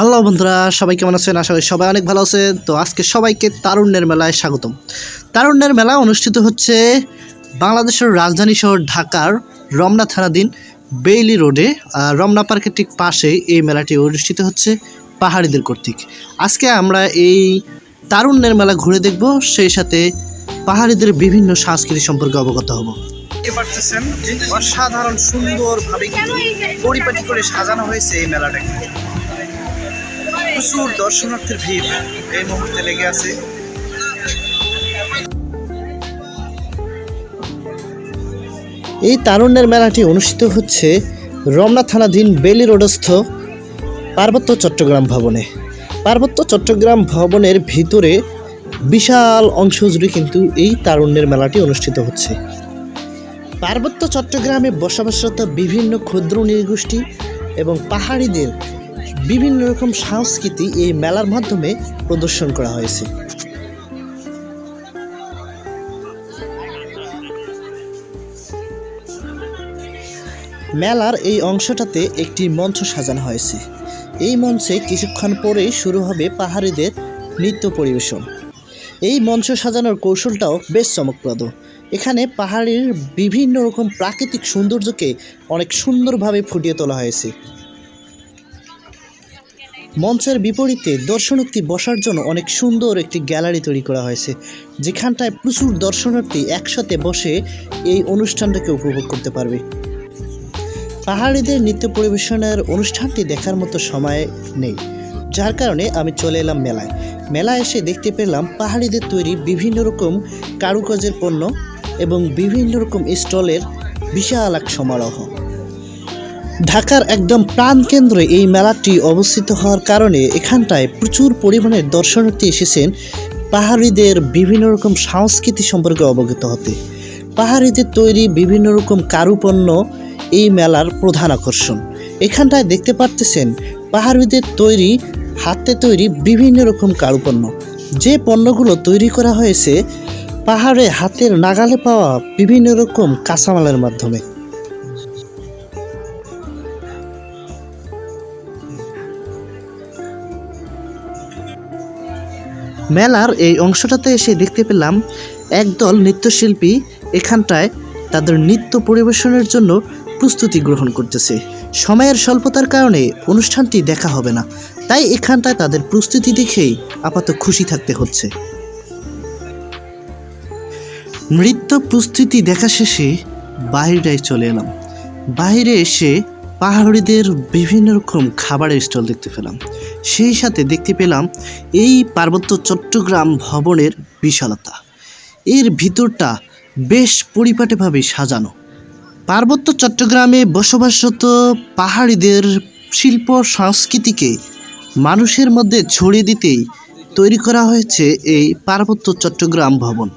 Hello বন্ধুরা, সবাই কেমন আছেন? আশা করি সবাই অনেক ভালো আছেন। তো আজকে সবাইকে তারুণ্যের মেলায় স্বাগতম। তারুণ্যের মেলা অনুষ্ঠিত হচ্ছে বাংলাদেশের রাজধানী শহর ঢাকার রমনা থানাধীন বেইলি রোডে। রমনা পার্কের ঠিক পাশে এই মেলাটি অনুষ্ঠিত হচ্ছে পাহাড়িদের কর্তৃক। আজকে আমরা এই তারুণ্যের মেলা ঘুরে দেখব, সেই সাথে পাহাড়িদের বিভিন্ন সংস্কৃতি সম্পর্কে অবগত হব। পারতেছেন, অসাধারণ সুন্দরভাবে পরিপাটি করে সাজানো হয়েছে এই মেলাটাকে। প্রচুর দর্শনার্থীর ভিড় এই মুহূর্তে লেগে আছে। এই তারুণ্যের মেলাটি অনুষ্ঠিত হচ্ছে রমনা থানাধীন বেলি রোডস্থ পার্বত্য চট্টগ্রাম ভবনে। পার্বত্য চট্টগ্রাম ভবনের ভিতরে বিশাল অংশ জুড়ে কিন্তু এই তারুণ্যের মেলাটি অনুষ্ঠিত হচ্ছে। পার্বত্য চট্টগ্রামে বসবাসরত বিভিন্ন ক্ষুদ্র নৃগোষ্ঠী এবং পাহাড়িদের বিভিন্ন রকম সংস্কৃতি এই মেলার মাধ্যমে প্রদর্শন করা হয়েছে। মেলার এই অংশটাতে একটি মঞ্চ সাজানো হয়েছে। এই মঞ্চে কিছুক্ষণ পরেই শুরু হবে পাহাড়িদের নৃত্য পরিবেশন। এই মঞ্চ সাজানোর কৌশলটাও বেশ চমকপ্রদ। এখানে পাহাড়ের বিভিন্ন রকম প্রাকৃতিক সৌন্দর্যকে অনেক সুন্দরভাবে ফুটিয়ে তোলা হয়েছে। মঞ্চের বিপরীতে দর্শনার্থী বসার জন্য অনেক সুন্দর একটি গ্যালারি তৈরি করা হয়েছে, যেখানটায় প্রচুর দর্শনার্থী একসাথে বসে এই অনুষ্ঠানটাকে উপভোগ করতে পারবে। পাহাড়িদের নৃত্য পরিবেশনের অনুষ্ঠানটি দেখার মতো সময় নেই, যার কারণে আমি চলে এলাম মেলায়। মেলায় এসে দেখতে পেলাম পাহাড়িদের তৈরি বিভিন্ন রকম কারুকাজের পণ্য এবং বিভিন্ন রকম স্টলের বিশাল এক সমারোহ। ঢাকার একদম প্রাণকেন্দ্রে এই মেলাটি অবস্থিত হওয়ার কারণে এখানটায় প্রচুর পরিমাণে দর্শনার্থী এসেছেন। পাহাড়িদের বিভিন্ন রকম সংস্কৃতি সম্পর্কে অবগত হতে। পাহাড়িদের তৈরি বিভিন্ন রকম কারুপণ্য এই মেলার প্রধান আকর্ষণ। এখানটায় দেখতে পারতেছেন পাহাড়িদের তৈরি, হাতে তৈরি বিভিন্ন রকম কারুপণ্য। যে পণ্যগুলো তৈরি করা হয়েছে, পাহাড়ে হাতের নাগালে পাওয়া বিভিন্ন রকম কাঁচামালের মাধ্যমে। মেলার এই অংশটাতে এসে দেখতে পেলাম একদল নৃত্যশিল্পী এখানটায় তাদের নৃত্য পরিবেশনের জন্য প্রস্তুতি গ্রহণ করতেছে। সময়ের স্বল্পতার কারণে অনুষ্ঠানটি দেখা হবে না। তাই এখানটায় তাদের প্রস্তুতি দেখেই আপাতত খুশি থাকতে হচ্ছে। নৃত্য প্রস্তুতি দেখা শেষে বাইরেটায় চলে এলাম। বাইরে এসে পাহাড়িদের বিভিন্ন রকম খাবারের স্টল দেখতে পেলাম। সেই সাথে দেখতে পেলাম এই পার্বত্য চট্টগ্রাম ভবনের বিশালতা। এর ভিতরটা বেশ পরিপাটিভাবে সাজানো। পার্বত্য চট্টগ্রামে বসবাসরত পাহাড়িদের শিল্প সংস্কৃতিকে মানুষের মধ্যে ছড়িয়ে দিতেই তৈরি করা হয়েছে এই পার্বত্য চট্টগ্রাম ভবন।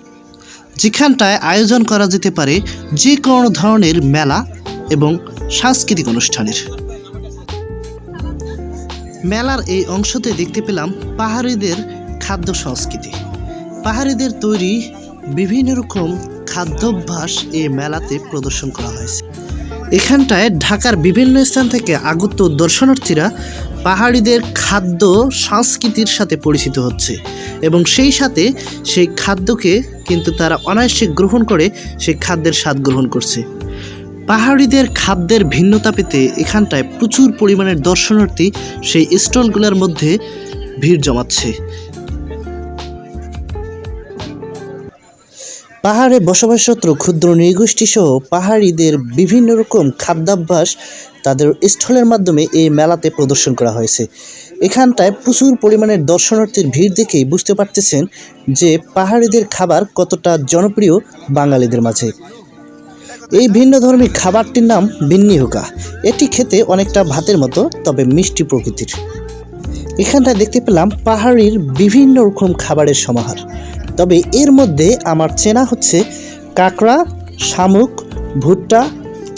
যেখানটায় আয়োজন করা যেতে পারে যে কোনো ধরনের মেলা এবং সাংস্কৃতিক অনুষ্ঠানের। মেলার এই অংশতে দেখতে পেলাম পাহাড়িদের খাদ্য সংস্কৃতি। পাহাড়িদের তৈরি বিভিন্ন রকম খাদ্যাভ্যাস এই মেলাতে প্রদর্শন করা হয়েছে। এখানটায় ঢাকার বিভিন্ন স্থান থেকে আগত দর্শনার্থীরা পাহাড়িদের খাদ্য সংস্কৃতির সাথে পরিচিত হচ্ছে এবং সেই সাথে সেই খাদ্যকে কিন্তু তারা অনায়াসে গ্রহণ করে সেই খাদ্যের স্বাদ গ্রহণ করছে। পাহাড়িদের খাদ্যের ভিন্নতা পেতে এখানটায় প্রচুর পরিমাণের দর্শনার্থী সেই স্টলগুলোর মধ্যে ভিড় জমাচ্ছে। পাহাড়ে বসবাসরত ক্ষুদ্র নৃগোষ্ঠী সহ পাহাড়িদের বিভিন্ন রকম খাদ্যাভ্যাস তাদের স্টলের মাধ্যমে এই মেলাতে প্রদর্শন করা হয়েছে। এখানটায় প্রচুর পরিমাণের দর্শনার্থীর ভিড় দেখেই বুঝতে পারতেছেন যে পাহাড়িদের খাবার কতটা জনপ্রিয় বাঙালিদের মাঝে। এই ভিন্ন ধর্মী খাবারটির নাম বিন্নি হুকা। এটি খেতে অনেকটা ভাতের মতো, তবে মিষ্টি প্রকৃতির। এখানটায় দেখতে পেলাম পাহাড়ির বিভিন্ন রকম খাবারের সমাহার। তবে এর মধ্যে আমার চেনা হচ্ছে কাঁকড়া, শামুক, ভুট্টা,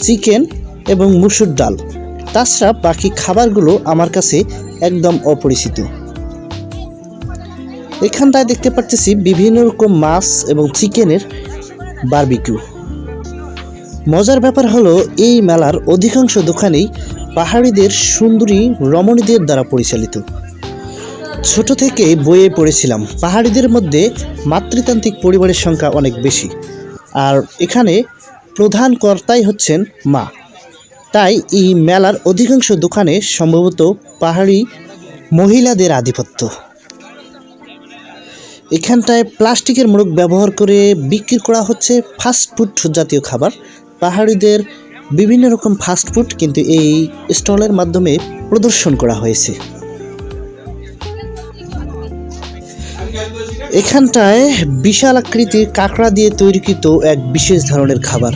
চিকেন এবং মুসুর ডাল। তাছাড়া বাকি খাবারগুলো আমার কাছে একদম অপরিচিত। এখানটায় দেখতে পাচ্ছি বিভিন্ন রকম মাছ এবং চিকেনের বারবিকিউ। মজার ব্যাপার হলো, এই মেলার অধিকাংশ দোকানেই পাহাড়িদের সুন্দরী রমণীদের দ্বারা পরিচালিত। ছোট থেকে বইয়ে পড়েছিলাম। পাহাড়িদের মধ্যে মাতৃতান্ত্রিক পরিবারের সংখ্যা অনেক বেশি। আর এখানে প্রধান কর্তাই হচ্ছেন মা। তাই এই মেলার অধিকাংশ দোকানে সম্ভবত পাহাড়ি মহিলাদের আধিপত্য। এখানটায় প্লাস্টিকের মোড়ক ব্যবহার করে বিক্রি করা হচ্ছে ফাস্ট ফুড জাতীয় খাবার। পাহাড়িদের বিভিন্ন রকম ফাস্ট ফুড কিন্তু এই স্টলের মাধ্যমে প্রদর্শন করা হয়েছে। এখানটায় বিশাল আকৃতির কাঁকড়া দিয়ে তৈরিকৃত এক বিশেষ ধরনের খাবার।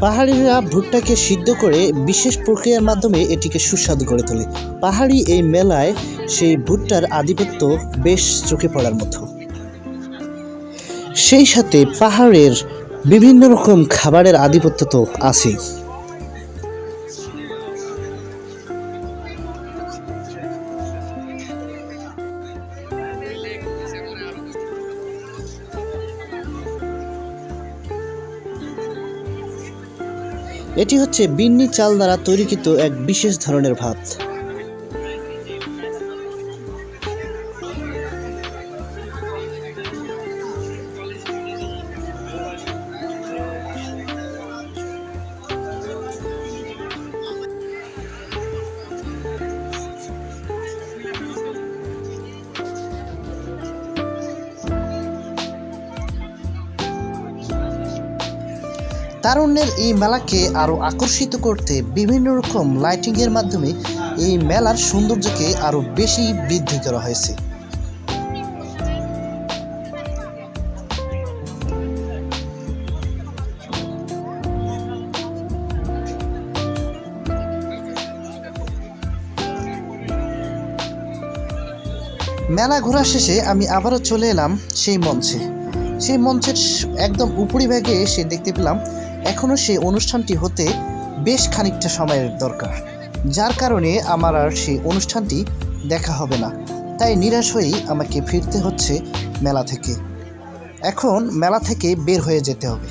পাহাড়িরা ভুট্টাকে সিদ্ধ করে বিশেষ প্রক্রিয়ার মাধ্যমে এটিকে সুস্বাদু করে তোলে। পাহাড়ি এই মেলায় সেই ভুট্টার আধিপত্য বেশ চোখে পড়ার মতো। সেই সাথে পাহাড়ের বিভিন্ন রকম খাবারের আধিপত্য তো আছেই। এটি হচ্ছে বিন্নি চাল দ্বারা তৈরিকৃত এক বিশেষ ধরনের ভাত। তারুণ্যের এই মেলাকে আরও আকর্ষিত করতে বিভিন্ন রকম লাইটিংয়ের মাধ্যমে এই মেলার সৌন্দর্যকে আরও বেশি বৃদ্ধি করা হয়েছে। মেলা ঘোরা শেষে আমি আবারও চলে এলাম সেই মঞ্চে। সেই মঞ্চের একদম উপরিভাগে এসে দেখতে পেলাম এখনও সেই অনুষ্ঠানটি হতে বেশ খানিকটা সময়ের দরকার। যার কারণে আমার আর সেই অনুষ্ঠানটি দেখা হবে না। তাই নিরাশ হয়েই আমাকে ফিরতে হচ্ছে মেলা থেকে। এখন মেলা থেকে বের হয়ে যেতে হবে।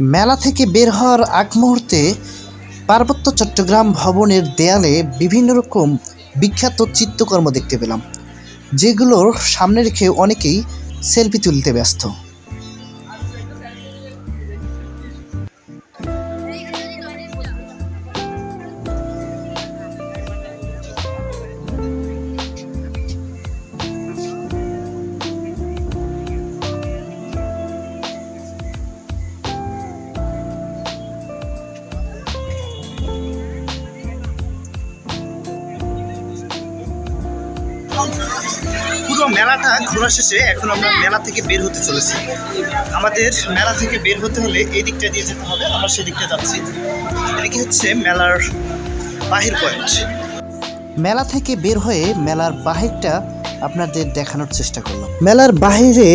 মেলা থেকে বের হওয়ার আগ মুহূর্তে পার্বত্য চট্টগ্রাম ভবনের দেয়ালে বিভিন্ন রকম বিখ্যাত চিত্রকর্ম দেখতে পেলাম, যেগুলোর সামনে রেখে অনেকেই সেলফি তুলতে ব্যস্ত। পুরো মেলাটা ঘোরা শেষে এখন আমরা মেলা থেকে বের হতে চলেছি। আমাদের মেলা থেকে বের হতে হলে এই দিকটা দিয়ে যেতে হবে আমরা সেদিকটা যাচ্ছি। এদিকে হচ্ছে মেলার বাহির পয়েন্ট। মেলা থেকে বের হয়ে মেলার বাহিরটা আপনাদের দেখানোর চেষ্টা করলাম। মেলার বাহিরে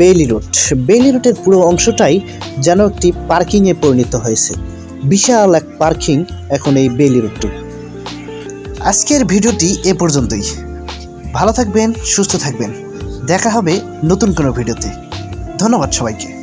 বেইলি রোড। বেইলি রোডের পুরো অংশটাই যেন একটি পার্কিংয়ে পরিণত হয়েছে। বিশাল এক পার্কিং এখন এই বেইলি রোডটু আজকের ভিডিওটি এ পর্যন্তই। ভালো থাকবেন সুস্থ থাকবেন। দেখা হবে নতুন কোনো ভিডিওতে। ধন্যবাদ সবাইকে।